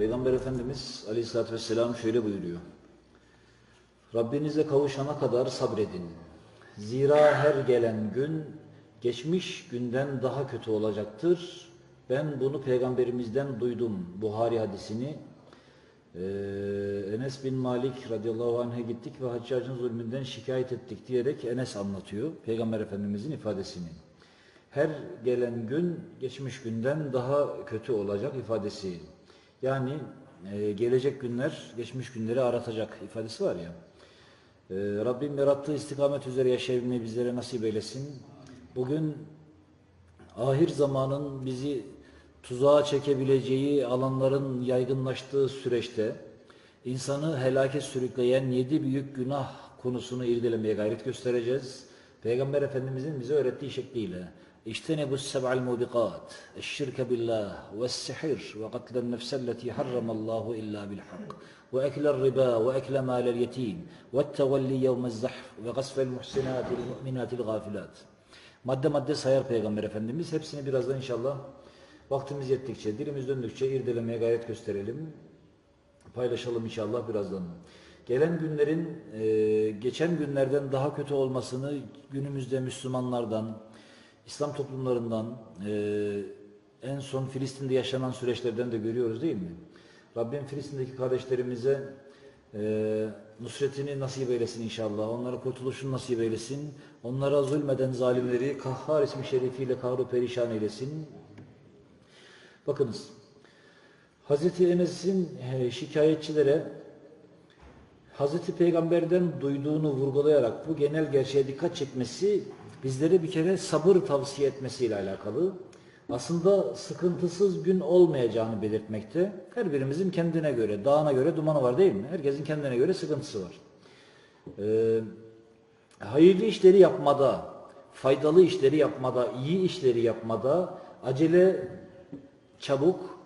Peygamber Efendimiz Aleyhisselatü Vesselam şöyle buyuruyor. Rabbinize kavuşana kadar sabredin. Zira her gelen gün geçmiş günden daha kötü olacaktır. Ben bunu peygamberimizden duydum. Buhari hadisini. Ee, Enes bin Malik radıyallahu anh'a gittik ve haccacın zulmünden şikayet ettik diyerek Enes anlatıyor. Peygamber Efendimizin ifadesini. Her gelen gün geçmiş günden daha kötü olacak ifadesi. Yani e, gelecek günler geçmiş günleri aratacak ifadesi var ya. Ee, Rabbim yarattığı istikamet üzere yaşayabilmeyi bizlere nasip eylesin. Bugün ahir zamanın bizi tuzağa çekebileceği alanların yaygınlaştığı süreçte insanı helake sürükleyen yedi büyük günah konusunu irdelemeye gayret göstereceğiz. Peygamber Efendimizin bize öğrettiği şekliyle اجتنبوا السبع الموبقات الشرك بالله والسحر وقتل النفس التي حرم الله إلا بالحق وأكل الربا وأكل مال اليتيم والتولي يوم الزحف وقصف المحسنات المؤمنات الغافلات Madde madde sayar Peygamber Efendimiz. Hepsini birazdan inşallah vaktimiz yettikçe, dilimiz döndükçe irdelemeye gayret gösterelim. Paylaşalım inşallah birazdan. Gelen günlerin e, geçen günlerden daha kötü olmasını günümüzde Müslümanlardan, İslam toplumlarından, e, en son Filistin'de yaşanan süreçlerden de görüyoruz değil mi? Rabbim Filistin'deki kardeşlerimize e, nusretini nasip eylesin inşallah. Onlara kurtuluşunu nasip eylesin. Onlara zulmeden zalimleri Kahhar ismi şerifiyle kahru perişan eylesin. Bakınız, Hazreti Enes'in e, şikayetçilere Hazreti Peygamber'den duyduğunu vurgulayarak bu genel gerçeğe dikkat çekmesi bizlere bir kere sabır tavsiye etmesiyle alakalı. Aslında sıkıntısız gün olmayacağını belirtmekte. Her birimizin kendine göre, dağına göre dumanı var değil mi? Herkesin kendine göre sıkıntısı var. Ee, hayırlı işleri yapmada, faydalı işleri yapmada, iyi işleri yapmada acele, çabuk,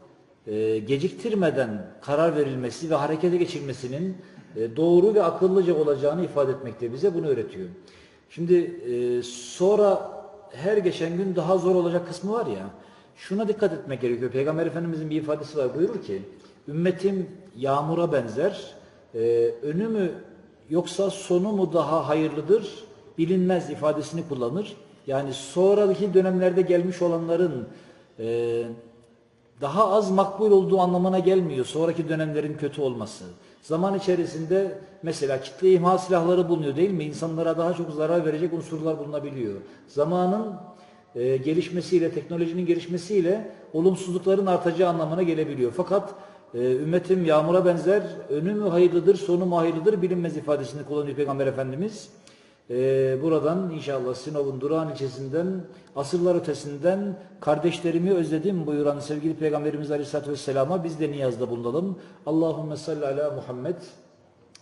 e, geciktirmeden karar verilmesi ve harekete geçilmesinin e, doğru ve akıllıca olacağını ifade etmekte bize bunu öğretiyor. Şimdi e, sonra her geçen gün daha zor olacak kısmı var ya, şuna dikkat etmek gerekiyor. Peygamber Efendimizin bir ifadesi var. Buyurur ki, ümmetim yağmura benzer, e, önü mü yoksa sonu mu daha hayırlıdır bilinmez ifadesini kullanır. Yani sonraki dönemlerde gelmiş olanların e, daha az makbul olduğu anlamına gelmiyor. Sonraki dönemlerin kötü olması. Zaman içerisinde mesela kitle imha silahları bulunuyor değil mi? İnsanlara daha çok zarar verecek unsurlar bulunabiliyor. Zamanın e, gelişmesiyle, teknolojinin gelişmesiyle olumsuzlukların artacağı anlamına gelebiliyor. Fakat e, ümmetim yağmura benzer, önü mü hayırlıdır, sonu mu hayırlıdır bilinmez ifadesini kullanıyor Peygamber Efendimiz. Ee, buradan inşallah Sinop'un durağan ilçesinden, asırlar ötesinden kardeşlerimi özledim buyuran sevgili Peygamberimiz Aleyhisselatü Vesselam'a biz de niyazda bulunalım. Allahümme salli ala Muhammed.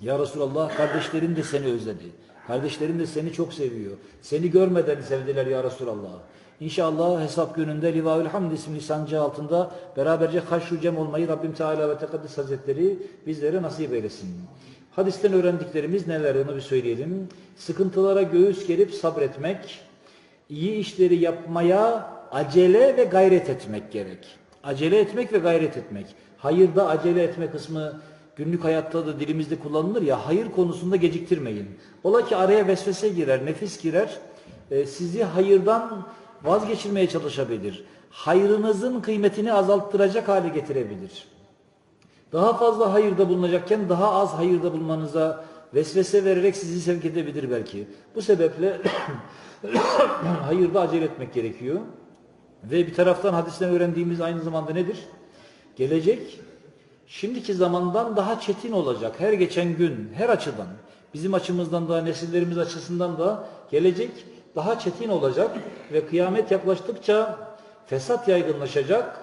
Ya Resulallah kardeşlerin de seni özledi. Kardeşlerin de seni çok seviyor. Seni görmeden sevdiler ya Resulallah. İnşallah hesap gününde Livaül Hamd isimli sancı altında beraberce haşru cem olmayı Rabbim Teala ve Tekaddes Hazretleri bizlere nasip eylesin. Hadisten öğrendiklerimiz neler onu bir söyleyelim. Sıkıntılara göğüs gerip sabretmek, iyi işleri yapmaya acele ve gayret etmek gerek. Acele etmek ve gayret etmek. Hayırda acele etme kısmı günlük hayatta da dilimizde kullanılır ya hayır konusunda geciktirmeyin. Ola ki araya vesvese girer, nefis girer, e, sizi hayırdan vazgeçirmeye çalışabilir. Hayrınızın kıymetini azalttıracak hale getirebilir. Daha fazla hayırda bulunacakken daha az hayırda bulmanıza vesvese vererek sizi sevk edebilir belki. Bu sebeple hayırda acele etmek gerekiyor. Ve bir taraftan hadisten öğrendiğimiz aynı zamanda nedir? Gelecek şimdiki zamandan daha çetin olacak. Her geçen gün, her açıdan. Bizim açımızdan da, nesillerimiz açısından da gelecek daha çetin olacak. Ve kıyamet yaklaştıkça fesat yaygınlaşacak.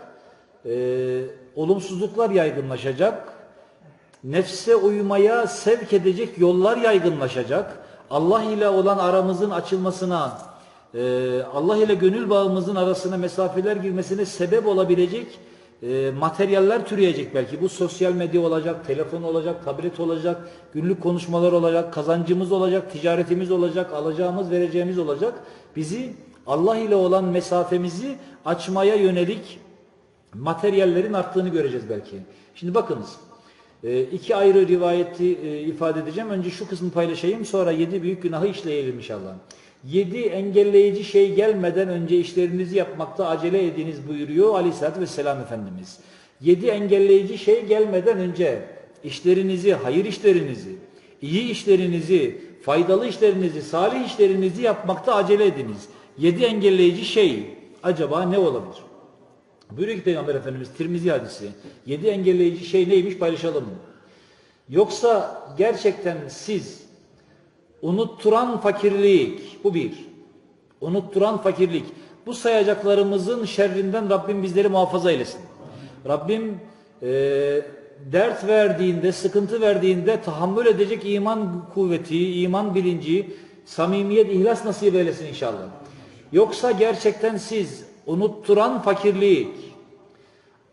Ee, olumsuzluklar yaygınlaşacak. Nefse uymaya sevk edecek yollar yaygınlaşacak. Allah ile olan aramızın açılmasına, e, Allah ile gönül bağımızın arasına mesafeler girmesine sebep olabilecek e, materyaller türeyecek belki. Bu sosyal medya olacak, telefon olacak, tablet olacak, günlük konuşmalar olacak, kazancımız olacak, ticaretimiz olacak, alacağımız, vereceğimiz olacak. Bizi Allah ile olan mesafemizi açmaya yönelik materyallerin arttığını göreceğiz belki. Şimdi bakınız. e, iki ayrı rivayeti e, ifade edeceğim. Önce şu kısmı paylaşayım. Sonra yedi büyük günahı işleyelim inşallah. Yedi engelleyici şey gelmeden önce işlerinizi yapmakta acele ediniz buyuruyor Aleyhisselatü Vesselam Efendimiz. Yedi engelleyici şey gelmeden önce işlerinizi, hayır işlerinizi, iyi işlerinizi, faydalı işlerinizi, salih işlerinizi yapmakta acele ediniz. Yedi engelleyici şey acaba ne olabilir? Buyuruyor ki Peygamber Efendimiz Tirmizi hadisi. Yedi engelleyici şey neymiş paylaşalım mı? Yoksa gerçekten siz unutturan fakirlik bu bir. Unutturan fakirlik. Bu sayacaklarımızın şerrinden Rabbim bizleri muhafaza eylesin. Rabbim e, dert verdiğinde, sıkıntı verdiğinde tahammül edecek iman kuvveti, iman bilinci, samimiyet, ihlas nasip eylesin inşallah. Yoksa gerçekten siz unutturan fakirlik,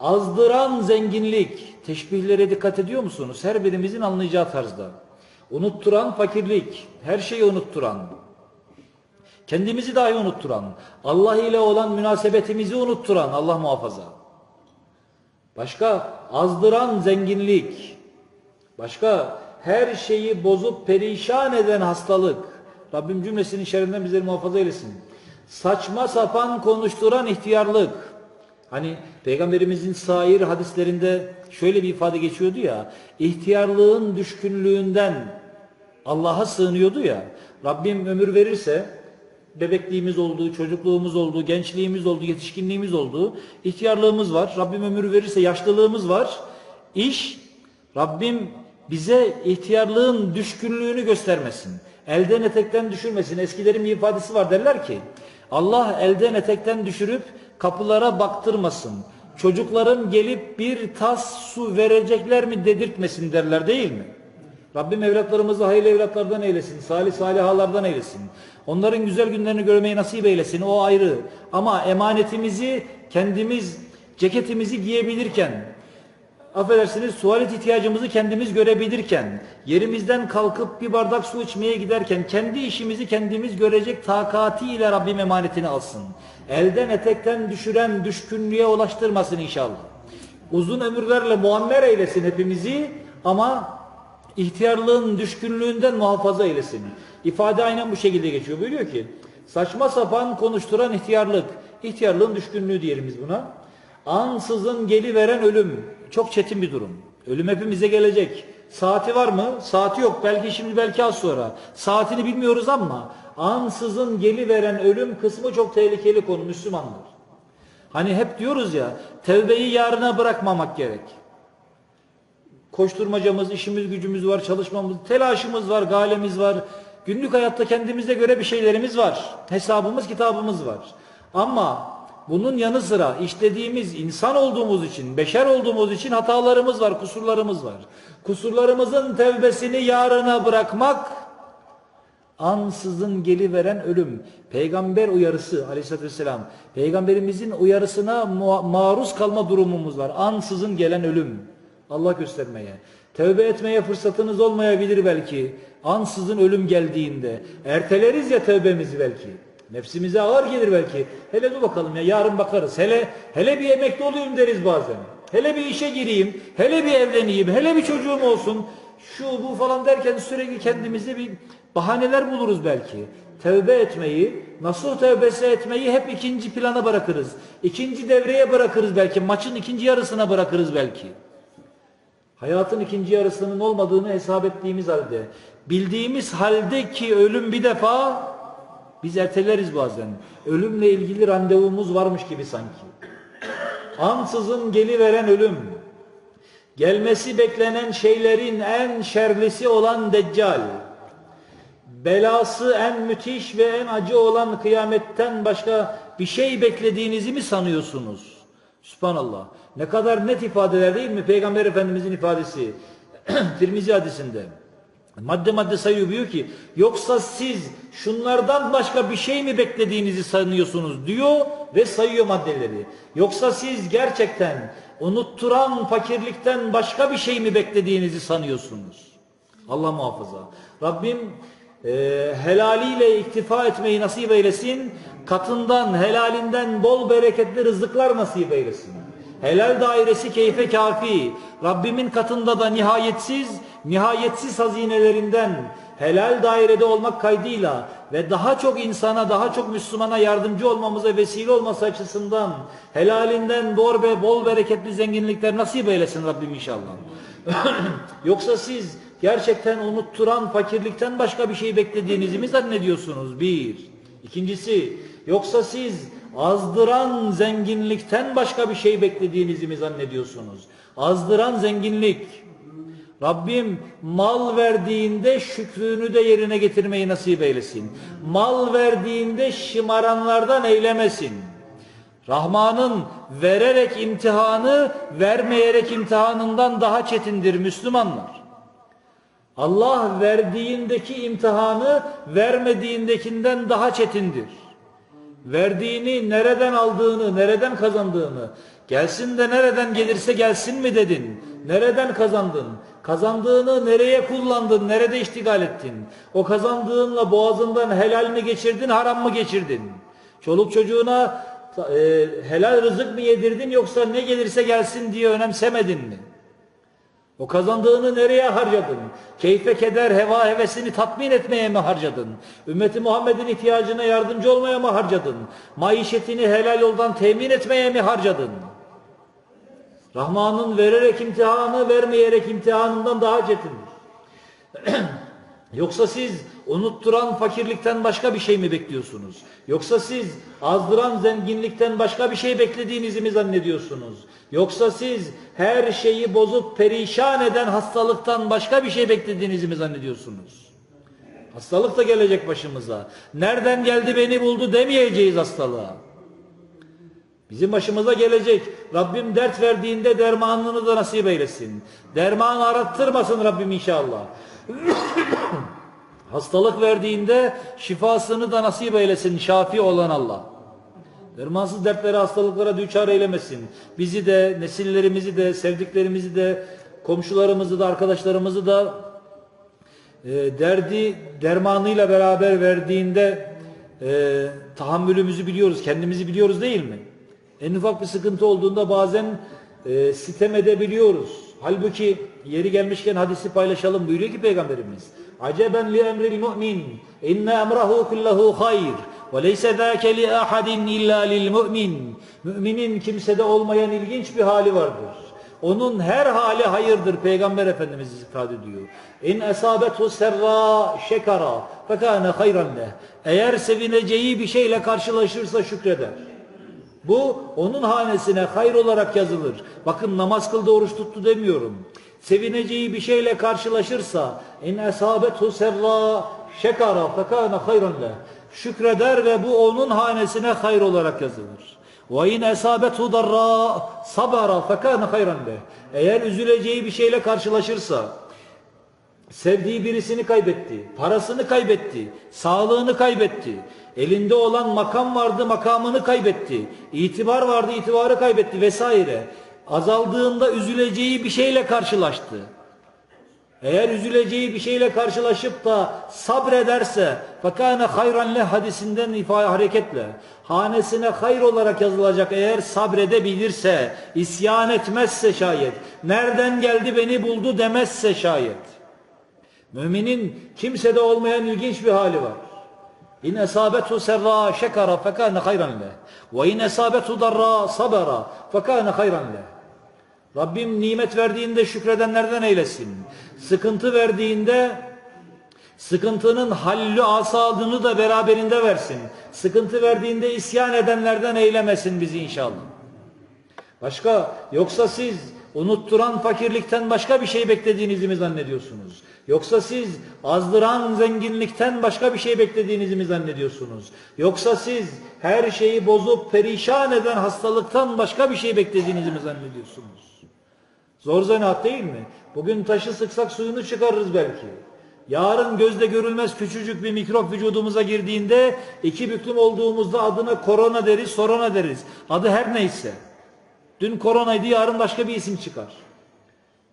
azdıran zenginlik, teşbihlere dikkat ediyor musunuz? Her birimizin anlayacağı tarzda. Unutturan fakirlik, her şeyi unutturan, kendimizi dahi unutturan, Allah ile olan münasebetimizi unutturan, Allah muhafaza. Başka azdıran zenginlik, başka her şeyi bozup perişan eden hastalık. Rabbim cümlesinin şerrinden bizleri muhafaza eylesin. Saçma sapan konuşturan ihtiyarlık. Hani Peygamberimizin sair hadislerinde şöyle bir ifade geçiyordu ya. ihtiyarlığın düşkünlüğünden Allah'a sığınıyordu ya. Rabbim ömür verirse bebekliğimiz oldu, çocukluğumuz oldu, gençliğimiz oldu, yetişkinliğimiz oldu. ihtiyarlığımız var. Rabbim ömür verirse yaşlılığımız var. İş Rabbim bize ihtiyarlığın düşkünlüğünü göstermesin. Elden etekten düşürmesin. Eskilerin bir ifadesi var derler ki Allah elden etekten düşürüp kapılara baktırmasın. Çocukların gelip bir tas su verecekler mi dedirtmesin derler değil mi? Rabbim evlatlarımızı hayırlı evlatlardan eylesin. Salih salihalardan eylesin. Onların güzel günlerini görmeyi nasip eylesin. O ayrı. Ama emanetimizi kendimiz ceketimizi giyebilirken affedersiniz tuvalet ihtiyacımızı kendimiz görebilirken, yerimizden kalkıp bir bardak su içmeye giderken kendi işimizi kendimiz görecek takatiyle Rabbim emanetini alsın. Elden etekten düşüren düşkünlüğe ulaştırmasın inşallah. Uzun ömürlerle muammer eylesin hepimizi ama ihtiyarlığın düşkünlüğünden muhafaza eylesin. İfade aynen bu şekilde geçiyor. Buyuruyor ki saçma sapan konuşturan ihtiyarlık, ihtiyarlığın düşkünlüğü diyelim buna. Ansızın geliveren ölüm. Çok çetin bir durum. Ölüm hepimize gelecek. Saati var mı? Saati yok. Belki şimdi belki az sonra. Saatini bilmiyoruz ama ansızın geliveren ölüm kısmı çok tehlikeli konu Müslümanlar. Hani hep diyoruz ya tevbeyi yarına bırakmamak gerek. Koşturmacamız, işimiz, gücümüz var, çalışmamız, telaşımız var, galemiz var. Günlük hayatta kendimize göre bir şeylerimiz var. Hesabımız, kitabımız var. Ama bunun yanı sıra işlediğimiz insan olduğumuz için, beşer olduğumuz için hatalarımız var, kusurlarımız var. Kusurlarımızın tevbesini yarına bırakmak ansızın geliveren ölüm. Peygamber uyarısı aleyhissalatü vesselam. Peygamberimizin uyarısına maruz kalma durumumuz var. Ansızın gelen ölüm. Allah göstermeye. Tevbe etmeye fırsatınız olmayabilir belki. Ansızın ölüm geldiğinde. Erteleriz ya tevbemizi belki. Nefsimize ağır gelir belki. Hele dur bakalım ya yarın bakarız. Hele hele bir emekli olayım deriz bazen. Hele bir işe gireyim. Hele bir evleneyim. Hele bir çocuğum olsun. Şu bu falan derken sürekli kendimize bir bahaneler buluruz belki. Tevbe etmeyi, nasıl tevbesi etmeyi hep ikinci plana bırakırız. İkinci devreye bırakırız belki. Maçın ikinci yarısına bırakırız belki. Hayatın ikinci yarısının olmadığını hesap ettiğimiz halde, bildiğimiz halde ki ölüm bir defa biz erteleriz bazen. Ölümle ilgili randevumuz varmış gibi sanki. Ansızın geliveren ölüm. Gelmesi beklenen şeylerin en şerlisi olan Deccal. Belası en müthiş ve en acı olan kıyametten başka bir şey beklediğinizi mi sanıyorsunuz? Subhanallah. Ne kadar net ifadeler değil mi? Peygamber Efendimizin ifadesi. Tirmizi hadisinde. Madde madde sayıyor diyor ki yoksa siz şunlardan başka bir şey mi beklediğinizi sanıyorsunuz diyor ve sayıyor maddeleri. Yoksa siz gerçekten unutturan fakirlikten başka bir şey mi beklediğinizi sanıyorsunuz? Allah muhafaza. Rabbim e, helaliyle iktifa etmeyi nasip eylesin. Katından, helalinden bol bereketli rızıklar nasip eylesin. Helal dairesi keyfe kafi. Rabbimin katında da nihayetsiz, nihayetsiz hazinelerinden helal dairede olmak kaydıyla ve daha çok insana, daha çok Müslümana yardımcı olmamıza vesile olması açısından helalinden bol ve bol bereketli zenginlikler nasip eylesin Rabbim inşallah. Yoksa siz gerçekten unutturan fakirlikten başka bir şey beklediğinizi mi zannediyorsunuz? Bir. İkincisi, yoksa siz azdıran zenginlikten başka bir şey beklediğinizi mi zannediyorsunuz? Azdıran zenginlik. Rabbim mal verdiğinde şükrünü de yerine getirmeyi nasip eylesin. Mal verdiğinde şımaranlardan eylemesin. Rahman'ın vererek imtihanı vermeyerek imtihanından daha çetindir Müslümanlar. Allah verdiğindeki imtihanı vermediğindekinden daha çetindir. Verdiğini nereden aldığını, nereden kazandığını, gelsin de nereden gelirse gelsin mi dedin, nereden kazandın, kazandığını nereye kullandın, nerede iştigal ettin, o kazandığınla boğazından helal mi geçirdin, haram mı geçirdin, çoluk çocuğuna e, helal rızık mı yedirdin yoksa ne gelirse gelsin diye önemsemedin mi? O kazandığını nereye harcadın? Keyfe keder, heva hevesini tatmin etmeye mi harcadın? Ümmeti Muhammed'in ihtiyacına yardımcı olmaya mı harcadın? Maişetini helal yoldan temin etmeye mi harcadın? Rahman'ın vererek imtihanı, vermeyerek imtihanından daha çetindir. Yoksa siz unutturan fakirlikten başka bir şey mi bekliyorsunuz? Yoksa siz azdıran zenginlikten başka bir şey beklediğinizi mi zannediyorsunuz? Yoksa siz her şeyi bozup perişan eden hastalıktan başka bir şey beklediğinizi mi zannediyorsunuz? Hastalık da gelecek başımıza. Nereden geldi beni buldu demeyeceğiz hastalığa. Bizim başımıza gelecek. Rabbim dert verdiğinde dermanını da nasip eylesin. Derman arattırmasın Rabbim inşallah. Hastalık verdiğinde şifasını da nasip eylesin şafi olan Allah. Dermansız dertlere, hastalıklara düçar eylemesin. Bizi de, nesillerimizi de, sevdiklerimizi de, komşularımızı da, arkadaşlarımızı da e, derdi dermanıyla beraber verdiğinde e, tahammülümüzü biliyoruz, kendimizi biliyoruz değil mi? En ufak bir sıkıntı olduğunda bazen e, sitem edebiliyoruz. Halbuki yeri gelmişken hadisi paylaşalım buyuruyor ki Peygamberimiz. Aceben li emril mu'min inne emrahu kullahu hayr ve leyse zâke li ahadin illa lil mu'min. Müminin kimsede olmayan ilginç bir hali vardır. Onun her hali hayırdır Peygamber Efendimiz ifade ediyor. İn esabethu serra şekara fekâne hayran leh. Eğer sevineceği bir şeyle karşılaşırsa şükreder. Bu onun hanesine hayır olarak yazılır. Bakın namaz kıldı oruç tuttu demiyorum. Sevineceği bir şeyle karşılaşırsa in esabethu serra şekara fekâne hayran. Şükreder ve bu onun hanesine hayır olarak yazılır. Ve in esabethu darra sabara fekâne hayran. Eğer üzüleceği bir şeyle karşılaşırsa sevdiği birisini kaybetti, parasını kaybetti, sağlığını kaybetti, elinde olan makam vardı, makamını kaybetti, itibar vardı, itibarı kaybetti vesaire. Azaldığında üzüleceği bir şeyle karşılaştı. Eğer üzüleceği bir şeyle karşılaşıp da sabrederse fakane hayran le hadisinden ifade hareketle hanesine hayır olarak yazılacak eğer sabredebilirse isyan etmezse şayet nereden geldi beni buldu demezse şayet Müminin kimsede olmayan ilginç bir hali var. İn esabetu serra şekara fekâne hayran leh. Ve in esabetu darra sabara fekâne hayran leh. Rabbim nimet verdiğinde şükredenlerden eylesin. Sıkıntı verdiğinde sıkıntının hallü asadını da beraberinde versin. Sıkıntı verdiğinde isyan edenlerden eylemesin bizi inşallah. Başka yoksa siz unutturan fakirlikten başka bir şey beklediğinizi mi zannediyorsunuz? Yoksa siz azdıran zenginlikten başka bir şey beklediğinizi mi zannediyorsunuz? Yoksa siz her şeyi bozup perişan eden hastalıktan başka bir şey beklediğinizi mi zannediyorsunuz? Zor zanaat değil mi? Bugün taşı sıksak suyunu çıkarırız belki. Yarın gözde görülmez küçücük bir mikrop vücudumuza girdiğinde iki büklüm olduğumuzda adına korona deriz, sorona deriz. Adı her neyse. Dün koronaydı yarın başka bir isim çıkar.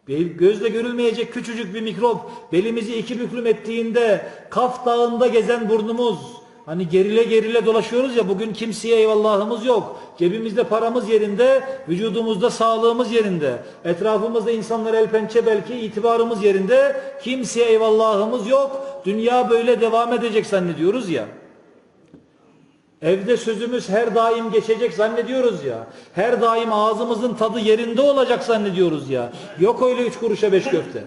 Gözle görülmeyecek küçücük bir mikrop belimizi iki büklüm ettiğinde Kaf Dağı'nda gezen burnumuz, Hani gerile gerile dolaşıyoruz ya bugün kimseye eyvallahımız yok. Cebimizde paramız yerinde, vücudumuzda sağlığımız yerinde. Etrafımızda insanlar el pençe belki itibarımız yerinde. Kimseye eyvallahımız yok. Dünya böyle devam edecek zannediyoruz ya. Evde sözümüz her daim geçecek zannediyoruz ya. Her daim ağzımızın tadı yerinde olacak zannediyoruz ya. Yok öyle üç kuruşa beş köfte.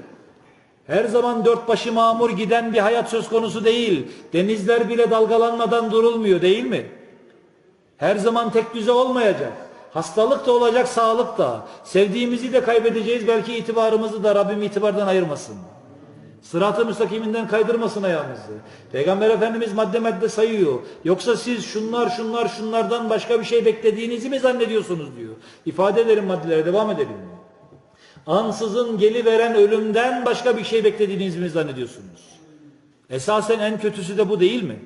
Her zaman dört başı mamur giden bir hayat söz konusu değil. Denizler bile dalgalanmadan durulmuyor değil mi? Her zaman tek düze olmayacak. Hastalık da olacak, sağlık da. Sevdiğimizi de kaybedeceğiz. Belki itibarımızı da Rabbim itibardan ayırmasın. Sırat-ı müstakiminden kaydırmasın ayağımızı. Peygamber Efendimiz madde madde sayıyor. Yoksa siz şunlar şunlar şunlardan başka bir şey beklediğinizi mi zannediyorsunuz diyor. İfade edelim maddelere devam edelim. Ansızın geliveren ölümden başka bir şey beklediğinizi mi zannediyorsunuz? Esasen en kötüsü de bu değil mi?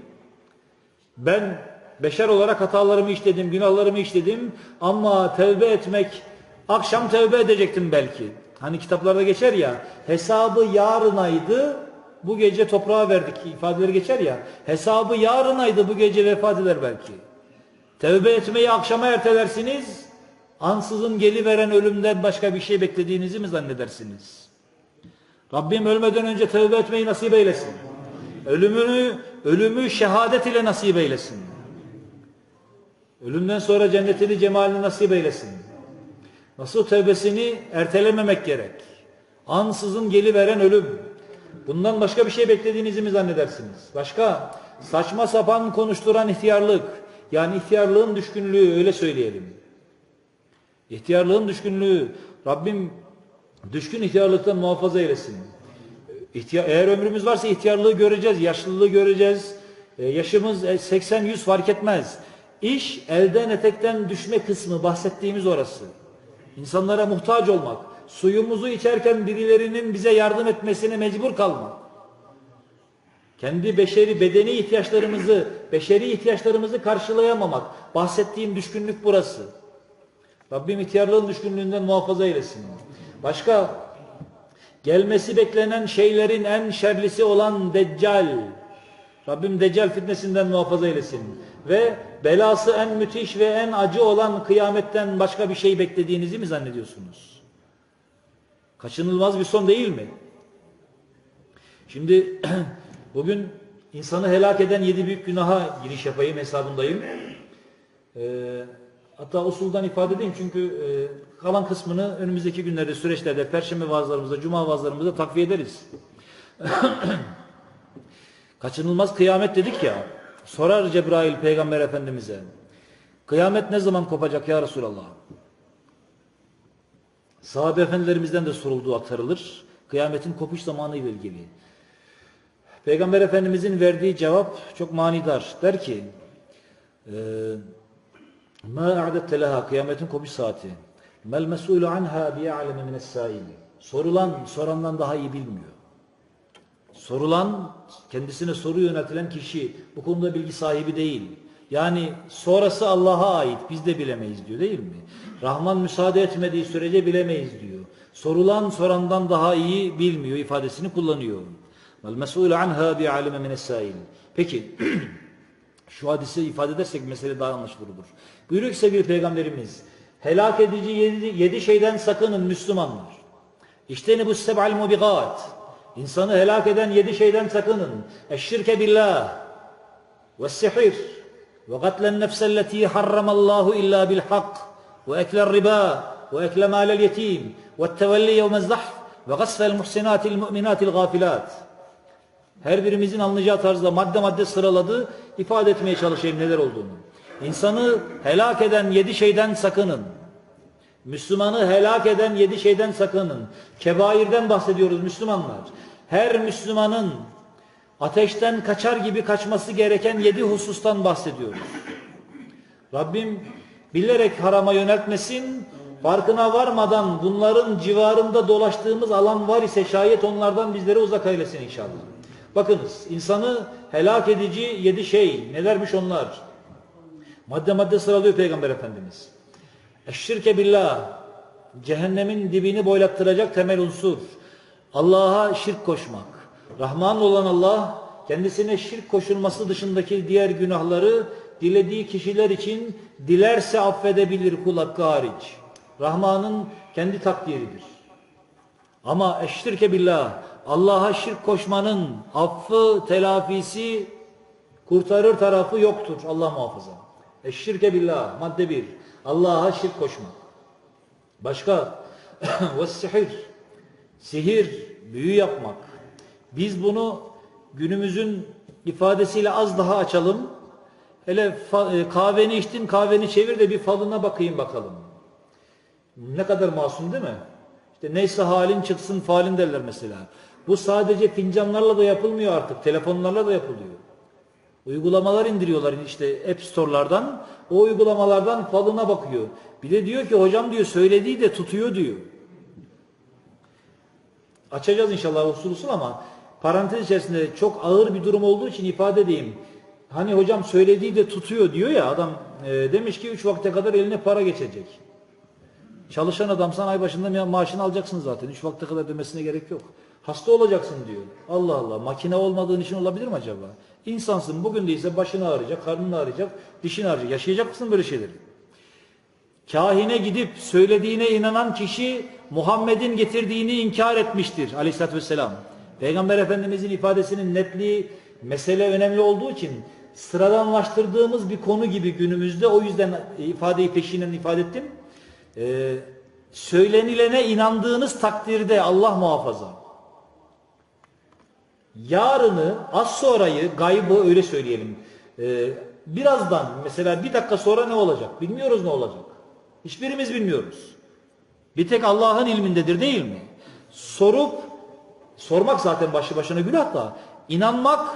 Ben beşer olarak hatalarımı işledim, günahlarımı işledim ama tevbe etmek, akşam tevbe edecektim belki. Hani kitaplarda geçer ya, hesabı yarınaydı, bu gece toprağa verdik ifadeleri geçer ya, hesabı yarınaydı bu gece vefat eder belki. Tevbe etmeyi akşama ertelersiniz, ansızın geliveren ölümden başka bir şey beklediğinizi mi zannedersiniz? Rabbim ölmeden önce tevbe etmeyi nasip eylesin. Ölümünü, ölümü şehadet ile nasip eylesin. Ölümden sonra cennetini cemalini nasip eylesin. Nasıl tevbesini ertelememek gerek. Ansızın geliveren ölüm. Bundan başka bir şey beklediğinizi mi zannedersiniz? Başka saçma sapan konuşturan ihtiyarlık. Yani ihtiyarlığın düşkünlüğü öyle söyleyelim. İhtiyarlığın düşkünlüğü. Rabbim düşkün ihtiyarlıktan muhafaza eylesin. İhtiyar, eğer ömrümüz varsa ihtiyarlığı göreceğiz, yaşlılığı göreceğiz. Ee, yaşımız 80-100 fark etmez. İş elden etekten düşme kısmı bahsettiğimiz orası. İnsanlara muhtaç olmak, suyumuzu içerken birilerinin bize yardım etmesine mecbur kalmak. Kendi beşeri bedeni ihtiyaçlarımızı, beşeri ihtiyaçlarımızı karşılayamamak. Bahsettiğim düşkünlük burası. Rabbim ihtiyarlığın düşkünlüğünden muhafaza eylesin. Başka gelmesi beklenen şeylerin en şerlisi olan Deccal. Rabbim Deccal fitnesinden muhafaza eylesin. Ve belası en müthiş ve en acı olan kıyametten başka bir şey beklediğinizi mi zannediyorsunuz? Kaçınılmaz bir son değil mi? Şimdi bugün insanı helak eden yedi büyük günaha giriş yapayım hesabındayım. Ee, hatta usuldan ifade edeyim çünkü e, kalan kısmını önümüzdeki günlerde, süreçlerde, perşembe vaazlarımızda, cuma vaazlarımızda takviye ederiz. Kaçınılmaz kıyamet dedik ya. Sorar Cebrail peygamber efendimize. Kıyamet ne zaman kopacak ya Resulallah? Sahabe efendilerimizden de sorulduğu aktarılır. Kıyametin kopuş zamanı ile ilgili. Peygamber efendimizin verdiği cevap çok manidar. Der ki Ma a'dette leha kıyametin kopuş saati. Mel mes'ulu anha bi'aleme mine's-sâil. Sorulan sorandan daha iyi bilmiyor. Sorulan, kendisine soru yöneltilen kişi bu konuda bilgi sahibi değil. Yani sonrası Allah'a ait, biz de bilemeyiz diyor değil mi? Rahman müsaade etmediği sürece bilemeyiz diyor. Sorulan sorandan daha iyi bilmiyor ifadesini kullanıyor. Vel mes'ul anha bi alime mine's-sâil. Peki şu hadisi ifade edersek mesele daha anlaşılır olur. Buyuruyor ki sevgili peygamberimiz helak edici yedi, yedi şeyden sakının Müslümanlar. İşte ne bu seb'al mubigat. İnsanı helak eden yedi şeyden sakının. Eşşirke billah ve sihir ve gatlen nefselleti harramallahu illa bil hak ve ekler riba ve ekle malel yetim ve tevelli yevmez zahf ve gasfel muhsinatil mu'minatil gafilat. Her birimizin anlayacağı tarzda madde madde sıraladı, ifade etmeye çalışayım neler olduğunu. İnsanı helak eden yedi şeyden sakının. Müslümanı helak eden yedi şeyden sakının. Kebairden bahsediyoruz Müslümanlar. Her Müslümanın ateşten kaçar gibi kaçması gereken yedi husustan bahsediyoruz. Rabbim bilerek harama yöneltmesin, farkına varmadan bunların civarında dolaştığımız alan var ise şayet onlardan bizleri uzak eylesin inşallah. Bakınız insanı helak edici yedi şey nelermiş onlar? Madde madde sıralıyor Peygamber Efendimiz. Eşşirke billah cehennemin dibini boylattıracak temel unsur. Allah'a şirk koşmak. Rahman olan Allah kendisine şirk koşulması dışındaki diğer günahları dilediği kişiler için dilerse affedebilir kul hakkı hariç. Rahman'ın kendi takdiridir. Ama eşşirke billah, Allah'a şirk koşmanın affı, telafisi, kurtarır tarafı yoktur. Allah muhafaza. Eşşirke billah, madde bir. Allah'a şirk koşmak. Başka, ve sihir, sihir, büyü yapmak. Biz bunu günümüzün ifadesiyle az daha açalım. Hele e, kahveni içtin, kahveni çevir de bir falına bakayım bakalım. Ne kadar masum değil mi? İşte neyse halin çıksın falin derler mesela. Bu sadece fincanlarla da yapılmıyor artık. Telefonlarla da yapılıyor. Uygulamalar indiriyorlar işte App Store'lardan. O uygulamalardan falına bakıyor. Bir de diyor ki hocam diyor söylediği de tutuyor diyor. Açacağız inşallah usul usul ama parantez içerisinde çok ağır bir durum olduğu için ifade edeyim. Hani hocam söylediği de tutuyor diyor ya adam e, demiş ki 3 vakte kadar eline para geçecek. Çalışan adamsan ay başında maaşını alacaksın zaten. 3 vakte kadar demesine gerek yok. Hasta olacaksın diyor. Allah Allah makine olmadığın için olabilir mi acaba? İnsansın bugün değilse başını ağrıyacak, karnını ağrıyacak, dişini ağrıyacak. Yaşayacak mısın böyle şeyleri? Kahine gidip söylediğine inanan kişi Muhammed'in getirdiğini inkar etmiştir aleyhissalatü vesselam. Peygamber Efendimizin ifadesinin netliği mesele önemli olduğu için sıradanlaştırdığımız bir konu gibi günümüzde o yüzden ifadeyi peşinen ifade ettim. Ee, söylenilene inandığınız takdirde Allah muhafaza. Yarını, az sonrayı, gaybı öyle söyleyelim. Ee, birazdan mesela bir dakika sonra ne olacak? Bilmiyoruz ne olacak. Hiçbirimiz bilmiyoruz. Bir tek Allah'ın ilmindedir değil mi? Sorup, sormak zaten başlı başına günah da, inanmak,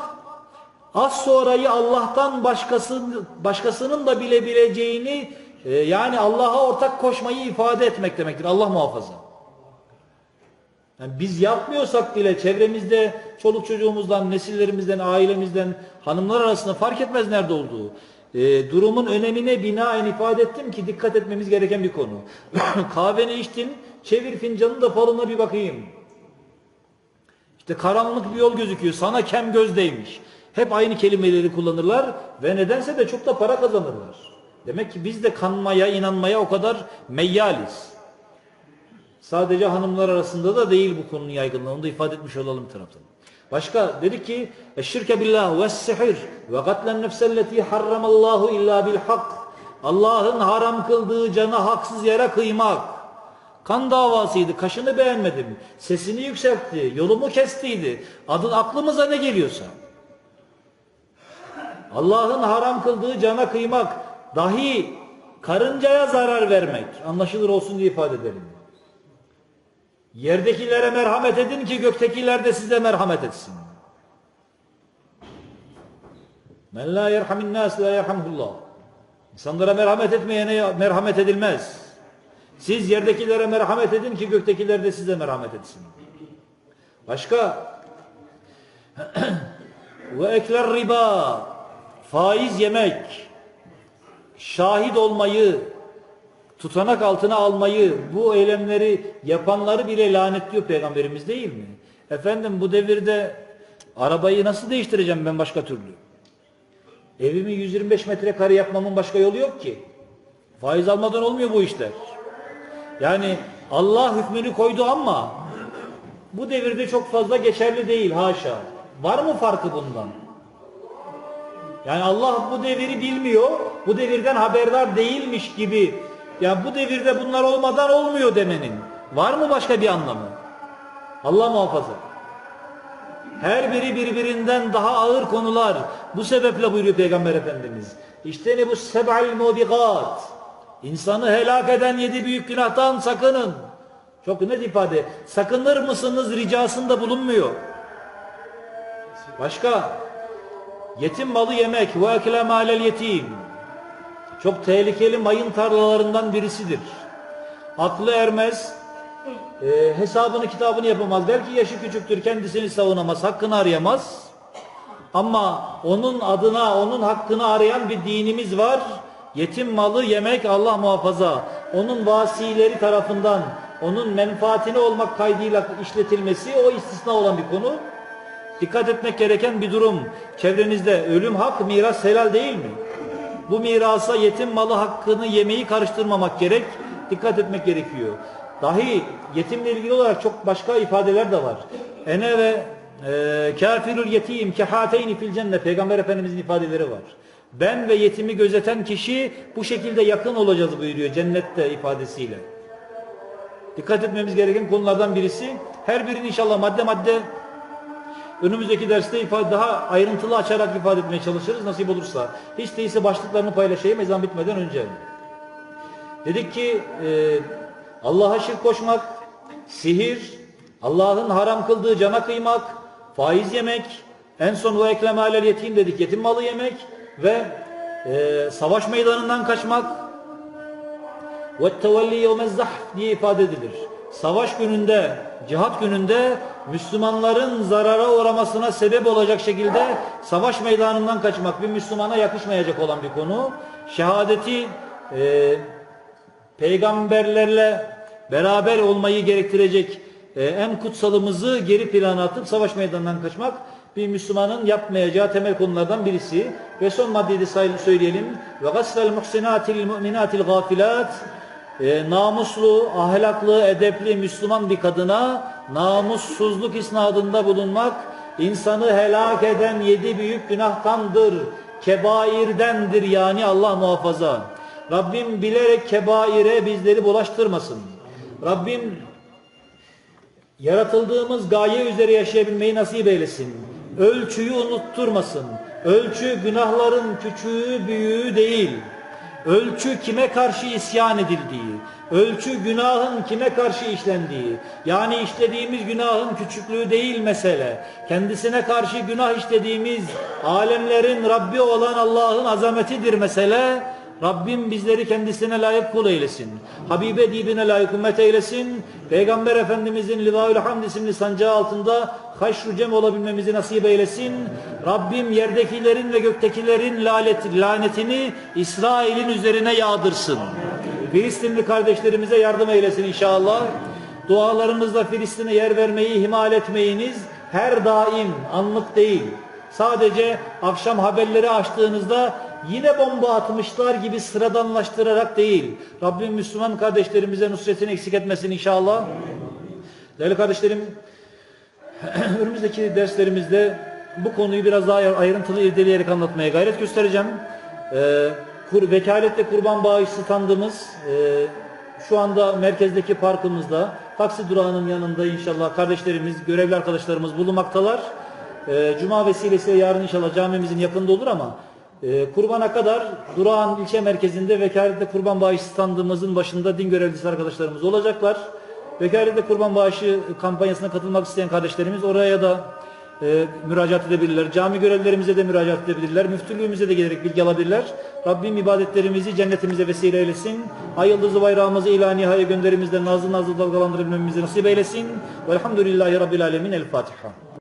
az sonrayı Allah'tan başkası, başkasının da bilebileceğini, e, yani Allah'a ortak koşmayı ifade etmek demektir. Allah muhafaza. Yani biz yapmıyorsak bile çevremizde çoluk çocuğumuzdan, nesillerimizden, ailemizden, hanımlar arasında fark etmez nerede olduğu. E, durumun önemine binaen ifade ettim ki dikkat etmemiz gereken bir konu. Kahveni içtin, çevir fincanı da falına bir bakayım. İşte karanlık bir yol gözüküyor, sana kem gözdeymiş. Hep aynı kelimeleri kullanırlar ve nedense de çok da para kazanırlar. Demek ki biz de kanmaya, inanmaya o kadar meyyaliz. Sadece hanımlar arasında da değil bu konunun yaygınlığı. Da ifade etmiş olalım taraftan. Başka dedik ki eşşirke billah ve sihir ve katlen nefselleti harramallahu illa bil hak. Allah'ın haram kıldığı canı haksız yere kıymak. Kan davasıydı. Kaşını beğenmedim. Sesini yükseltti. Yolumu kestiydi. Adın aklımıza ne geliyorsa. Allah'ın haram kıldığı cana kıymak. Dahi karıncaya zarar vermek. Anlaşılır olsun diye ifade edelim. Yerdekilere merhamet edin ki göktekiler de size merhamet etsin. Men la yerhamin nas la yerhamhullah. İnsanlara merhamet etmeyene merhamet edilmez. Siz yerdekilere merhamet edin ki göktekiler de size merhamet etsin. Başka ve ekler riba faiz yemek şahit olmayı tutanak altına almayı, bu eylemleri yapanları bile lanetliyor Peygamberimiz değil mi? Efendim bu devirde arabayı nasıl değiştireceğim ben başka türlü? Evimi 125 metrekare yapmamın başka yolu yok ki. Faiz almadan olmuyor bu işler. Yani Allah hükmünü koydu ama bu devirde çok fazla geçerli değil haşa. Var mı farkı bundan? Yani Allah bu deviri bilmiyor, bu devirden haberdar değilmiş gibi ya bu devirde bunlar olmadan olmuyor demenin. Var mı başka bir anlamı? Allah muhafaza. Her biri birbirinden daha ağır konular. Bu sebeple buyuruyor Peygamber Efendimiz. İşte ne bu seb'al mubigat. İnsanı helak eden yedi büyük günahtan sakının. Çok net ifade. Sakınır mısınız ricasında bulunmuyor. Başka. Yetim malı yemek. Ve ekle malel yetim. Çok tehlikeli mayın tarlalarından birisidir. Aklı ermez, e, hesabını kitabını yapamaz. Belki yaşı küçüktür, kendisini savunamaz, hakkını arayamaz. Ama onun adına, onun hakkını arayan bir dinimiz var. Yetim malı yemek Allah muhafaza. Onun vasileri tarafından, onun menfaatine olmak kaydıyla işletilmesi o istisna olan bir konu. Dikkat etmek gereken bir durum. Çevrenizde ölüm hak, miras helal değil mi? Bu mirasa yetim malı hakkını yemeği karıştırmamak gerek. Dikkat etmek gerekiyor. Dahi yetimle ilgili olarak çok başka ifadeler de var. Ene ve e, kafirül yetim kehateyni fil cennet. Peygamber Efendimizin ifadeleri var. Ben ve yetimi gözeten kişi bu şekilde yakın olacağız buyuruyor cennette ifadesiyle. Dikkat etmemiz gereken konulardan birisi. Her birini inşallah madde madde önümüzdeki derste ifade, daha ayrıntılı açarak ifade etmeye çalışırız nasip olursa. Hiç değilse başlıklarını paylaşayım ezan bitmeden önce. Dedik ki e, Allah'a şirk koşmak, sihir, Allah'ın haram kıldığı cana kıymak, faiz yemek, en son ve ekleme alel yetim dedik yetim malı yemek ve e, savaş meydanından kaçmak ve tevelli yevmezzahf diye ifade edilir. Savaş gününde, cihat gününde Müslümanların zarara uğramasına sebep olacak şekilde savaş meydanından kaçmak bir Müslümana yakışmayacak olan bir konu. Şehadeti e, peygamberlerle beraber olmayı gerektirecek e, en kutsalımızı geri plana atıp savaş meydanından kaçmak bir Müslümanın yapmayacağı temel konulardan birisi. Ve son maddeyi de söyleyelim. Ve gasfel muhsinatil mu'minatil gafilat e, namuslu, ahlaklı, edepli Müslüman bir kadına namussuzluk isnadında bulunmak insanı helak eden yedi büyük günahtandır. Kebairdendir yani Allah muhafaza. Rabbim bilerek kebaire bizleri bulaştırmasın. Rabbim yaratıldığımız gaye üzere yaşayabilmeyi nasip eylesin. Ölçüyü unutturmasın. Ölçü günahların küçüğü büyüğü değil. Ölçü kime karşı isyan edildiği, ölçü günahın kime karşı işlendiği, yani işlediğimiz günahın küçüklüğü değil mesele, kendisine karşı günah işlediğimiz alemlerin Rabbi olan Allah'ın azametidir mesele, Rabbim bizleri kendisine layık kul eylesin. Habibe dibine layık ümmet eylesin. Peygamber Efendimizin Livaül Hamd isimli sancağı altında haşru cem olabilmemizi nasip eylesin. Rabbim yerdekilerin ve göktekilerin lanet, lanetini İsrail'in üzerine yağdırsın. Filistinli kardeşlerimize yardım eylesin inşallah. Dualarınızda Filistin'e yer vermeyi ihmal etmeyiniz. Her daim anlık değil. Sadece akşam haberleri açtığınızda yine bomba atmışlar gibi sıradanlaştırarak değil. Rabbim Müslüman kardeşlerimize nusretini eksik etmesin inşallah. Değerli kardeşlerim, önümüzdeki derslerimizde bu konuyu biraz daha ayrıntılı irdeleyerek anlatmaya gayret göstereceğim. Ee, kur, vekaletle kurban bağışı standımız e, şu anda merkezdeki parkımızda taksi durağının yanında inşallah kardeşlerimiz, görevli arkadaşlarımız bulunmaktalar. Ee, Cuma vesilesiyle yarın inşallah camimizin yakında olur ama e, kurbana kadar durağın ilçe merkezinde vekaletle kurban bağışı standımızın başında din görevlisi arkadaşlarımız olacaklar. Vekaletle kurban bağışı kampanyasına katılmak isteyen kardeşlerimiz oraya da e, müracaat edebilirler. Cami görevlilerimize de müracaat edebilirler. Müftülüğümüze de gelerek bilgi alabilirler. Rabbim ibadetlerimizi cennetimize vesile eylesin. Ay yıldızı bayrağımızı ila nihaya gönderimizde nazlı nazlı dalgalandırabilmemizi nasip eylesin. Velhamdülillahi Rabbil Alemin. El Fatiha.